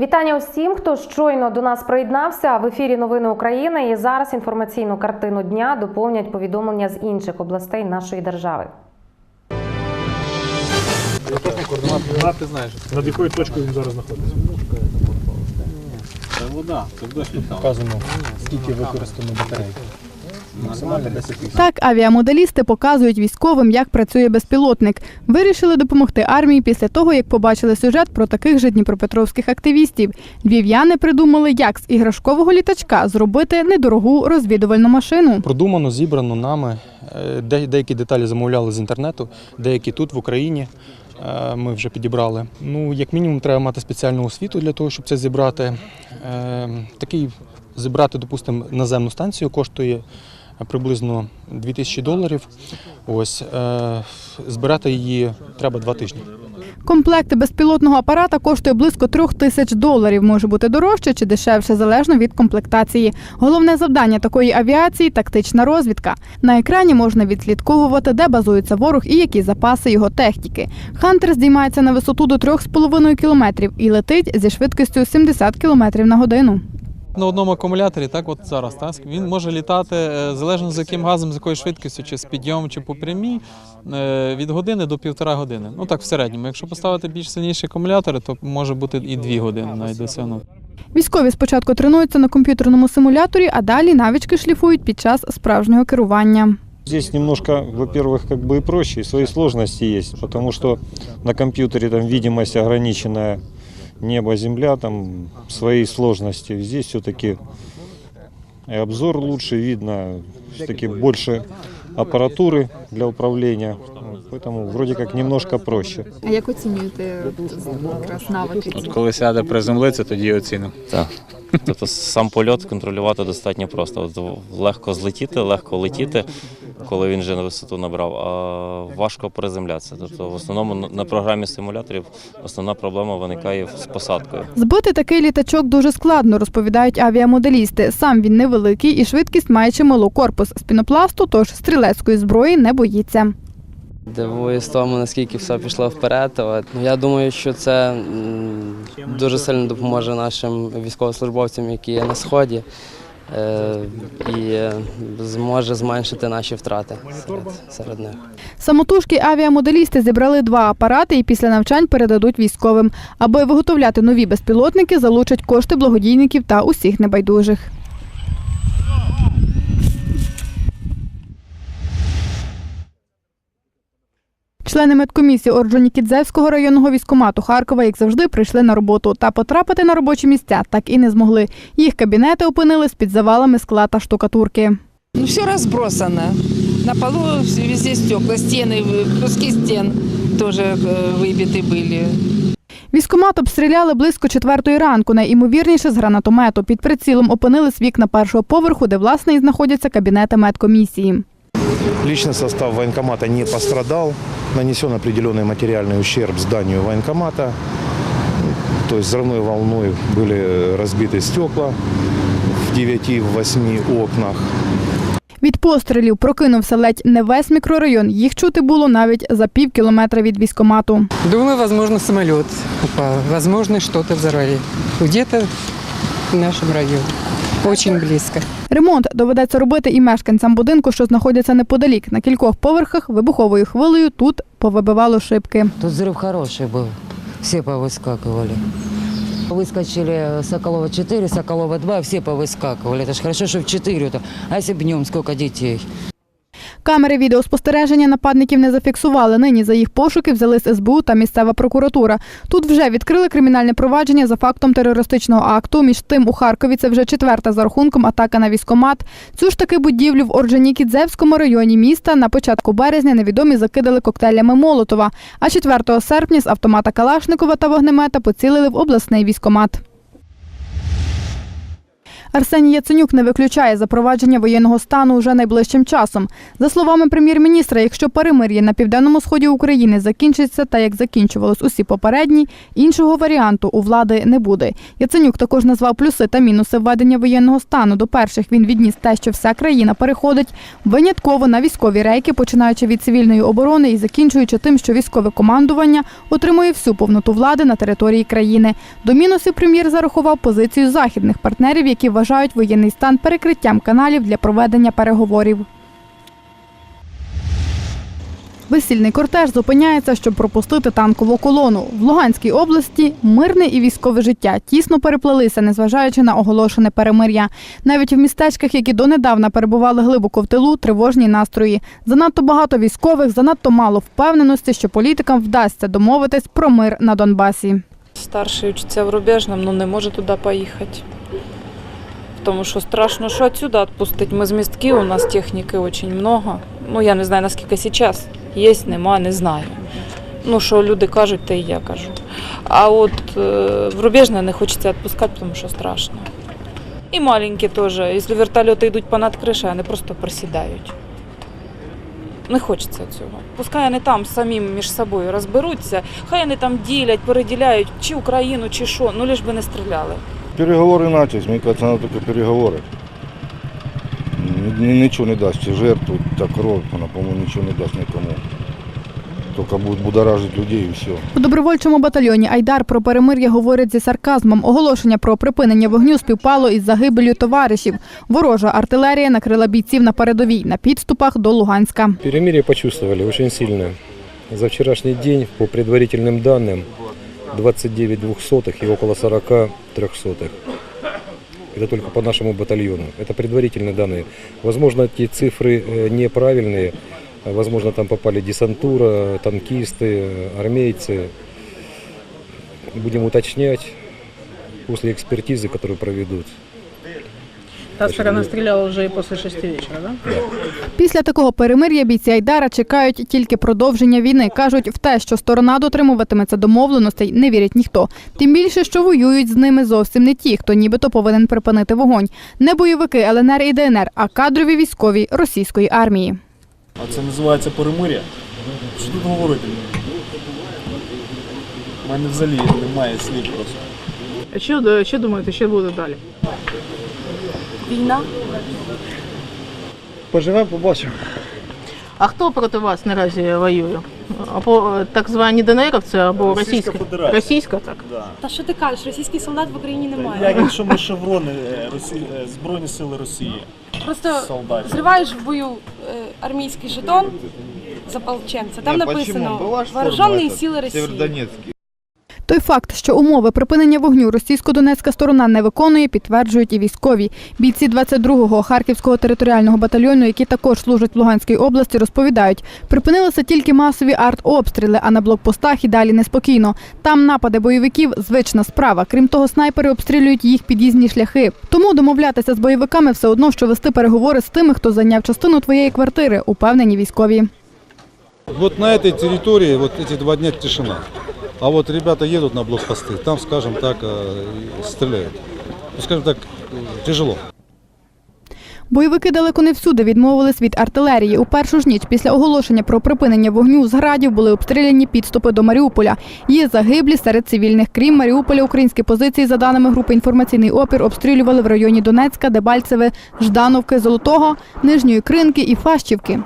Вітання усім, хто щойно до нас приєднався. В ефірі Новини України. І зараз інформаційну картину дня доповнять повідомлення з інших областей нашої держави. Координати знаєш. Над якою точкою він зараз знаходиться? Це вода, це дощ. Вказано, скільки використано батарей. Максимально 10 тисяч. Так, авіамоделісти показують військовим, як працює безпілотник. Вирішили допомогти армії після того, як побачили сюжет про таких же дніпропетровських активістів. Львів'яни придумали, як з іграшкового літачка зробити недорогу розвідувальну машину. Продумано, зібрано нами. Е, Деякі деталі замовляли з інтернету, деякі тут в Україні. е, Ми вже підібрали. Ну, як мінімум, треба мати спеціальну освіту для того, щоб це зібрати. Е, Такий зібрати, допустимо, наземну станцію коштує приблизно 2000 доларів. Ось е, збирати її треба два тижні. Комплект безпілотного апарата коштує близько трьох тисяч доларів. Може бути дорожче чи дешевше, залежно від комплектації. Головне завдання такої авіації тактична розвідка. На екрані можна відслідковувати, де базується ворог і які запаси його техніки. Хантер здіймається на висоту до 3,5 кілометрів і летить зі швидкістю 70 кілометрів на годину. На одному акумуляторі, так от зараз, так, він може літати е, залежно з яким газом, з якою швидкістю, чи з підйомом, чи по прямій, е, від години до півтора години. Ну так в середньому. Якщо поставити більш сильніші акумулятори, то може бути і дві години навіть досягнути. Військові спочатку тренуються на комп'ютерному симуляторі, а далі навички шліфують під час справжнього керування. Здесь немножко, во-первых, как бы и проще, и свои сложности есть, потому что на компьютере там видимость ограниченная, небо, земля, там свои сложности. Здесь все-таки и обзор лучше, видно все-таки больше аппаратуры для управления, Вот, поэтому вроде как немножко проще. А як оцінюєте якраз навики? От коли сяде приземлиться, тоді оцінимо. Так. Тобто сам польот контролювати достатньо просто. От легко злетіти, легко летіти, коли він вже на висоту набрав, а важко приземлятися. Тобто в основному на- на програмі симуляторів основна проблема виникає з посадкою. Збити такий літачок дуже складно, розповідають авіамоделісти. Сам він невеликий і швидкість має чималу корпус з пінопласту, тож стрілецької зброї не боїться. Дивуюсь тому, наскільки все пішло вперед. Ну, Я думаю, що це дуже сильно допоможе нашим військовослужбовцям, які є на сході, е, і зможе зменшити наші втрати серед них. Самотужки авіамоделісти зібрали два апарати і після навчань передадуть військовим. Аби виготовляти нові безпілотники, залучать кошти благодійників та усіх небайдужих. Члени медкомісії Орджонікідзевського районного військомату Харкова, як завжди, прийшли на роботу та потрапити на робочі місця так і не змогли. Їх кабінети опинились під завалами скла та штукатурки. Ну, все разбросано. На полу везде стекла, стены, э, куски стен тоже э, выбиты были. Військомат обстріляли близько четвертої ранку, найімовірніше з гранатомету. Під прицілом опинились вікна першого поверху, де власне і знаходяться кабінети медкомісії. Личный состав военкомата не пострадал. Нанесен определенный материальный ущерб зданию военкомата. То есть взрывной волной были разбиты стекла в 9-8 окнах. Від пострілів прокинувся ледь не весь мікрорайон. Їх чути було навіть за пів кілометра від військомату. Думаю, возможно, самолет упал. Возможно, что-то взорвали. Где-то в нашем районе. Очень близко. Ремонт доведеться робити і мешканцям будинку, що знаходяться неподалік. На кількох поверхах вибуховою хвилею тут повибивало шибки. Тут взрыв хороший был. Все повыскакивали. Выскочили Соколова 4, Соколова 2, все повыскакивали. Это ж хорошо, что в 4. -то. А если б днем сколько детей? Камери відеоспостереження нападників не зафіксували. Нині за їх пошуки взялись СБУ та місцева прокуратура. Тут вже відкрили кримінальне провадження за фактом терористичного акту. Між тим у Харкові це вже четверта за рахунком атака на військомат. Цю ж таки будівлю в Орджонікідзевському районі міста на початку березня невідомі закидали коктейлями Молотова. А 4 серпня з автомата Калашникова та вогнемета поцілили в обласний військомат. Арсеній Яценюк не виключає запровадження воєнного стану уже найближчим часом. За словами прем'єр-міністра, якщо перемир'я на південному сході України закінчиться та як закінчувалось усі попередні, іншого варіанту у влади не буде. Яценюк також назвав плюси та мінуси введення воєнного стану. До перших він відніс те, що вся країна переходить винятково на військові рейки, починаючи від цивільної оборони і закінчуючи тим, що військове командування отримує всю повноту влади на території країни. До мінусів прем'єр зарахував позицію західних партнерів, які вважають воєнний стан перекриттям каналів для проведення переговорів. Весільний кортеж зупиняється, щоб пропустити танкову колону. В Луганській області мирне і військове життя тісно переплелися, незважаючи на оголошене перемир'я. Навіть в містечках, які донедавна перебували глибоко в тилу, тривожні настрої. Занадто багато військових, занадто мало впевненості, що політикам вдасться домовитись про мир на Донбасі. Старший учиться в Рубежном, но не може туди поїхати. Тому що страшно, що отсюда відпустить. Ми з містки, у нас техніки дуже много. Ну, я не знаю, наскільки зараз. Є, нема, не знаю. Ну, що люди кажуть, те і я кажу. А от е, в Рубежне не хочеться відпускати, тому що страшно. І маленькі теж. Якщо вертольоти йдуть понад кришею, вони просто просідають. Не хочеться цього. Пускай вони там самі між собою розберуться, хай вони там ділять, переділяють чи Україну, чи що, ну лиш би не стріляли. Переговоры начались, мне кажется, надо только переговоры. Н- н- Ничего не даст, и жертву, так кровь, она, по-моему, ничего не даст никому. Только будет будоражить людей и все. У добровольчому батальйоні Айдар про перемир'я говорять зі сарказмом. Оголошення про припинення вогню співпало із загибелью товаришів. Ворожа артилерія накрила бійців на передовій на підступах до Луганська. Перемирие почувствовали очень сильно. За вчерашний день, по предварительным данным, 29 двухсотых и около 40 трехсотых. Это только по нашему батальону. Это предварительные данные. Возможно, эти цифры э, неправильные. Возможно, там попали десантура, танкисты, э, армейцы. Будем уточнять после экспертизы, которую проведут. Та сторона стріляла вже і після 6 вечора, да? Після такого перемир'я бійці Айдара чекають тільки продовження війни. кажуть, в те, що сторона дотримуватиметься домовленостей, не вірять ніхто. Тим більше, що воюють з ними зовсім не ті, хто нібито повинен припинити вогонь. Не бойовики ЛНР і ДНР, а кадрові військові російської армії. А це називається перемир'я. Що тут говорити? У мене взагалі немає слів просто. А що, що думаєте, що буде далі? Війна. Поживем, побачимо. А хто проти вас наразі воює? Або е, так звані ДНРівці, або Російська російська? Федерація. Російська, так. Та що ти кажеш, російський солдат в Україні немає. Як якщо ми шеврони е, Росії, е, Збройні Сили Росії. Просто Солдатів. зриваєш в бою е, армійський жетон за полченця. Там написано Вооружені сили Росії. Той факт, що умови припинення вогню російсько-донецька сторона не виконує, підтверджують і військові. Бійці 22-го Харківського територіального батальйону, які також служать в Луганській області, розповідають, припинилися тільки масові артобстріли, а на блокпостах і далі неспокійно. Там напади бойовиків звична справа. Крім того, снайпери обстрілюють їх під'їзні шляхи. Тому домовлятися з бойовиками все одно, що вести переговори з тими, хто зайняв частину твоєї квартири, упевнені військові. Вот на этой территории вот эти два дня тишина. А вот ребята едут на блокпосты, там, скажем так, э, стреляют. Ну, скажем так, э, тяжело. Бойовики далеко не всюди відмовились від артилерії. У першу ж ніч після оголошення про припинення вогню з градів були обстріляні підступи до Маріуполя. Є загиблі серед цивільних. Крім Маріуполя, українські позиції, за даними групи інформаційний опір, обстрілювали в районі Донецька, Дебальцеве, Ждановки, Золотого, Нижньої Кринки і Фащівки.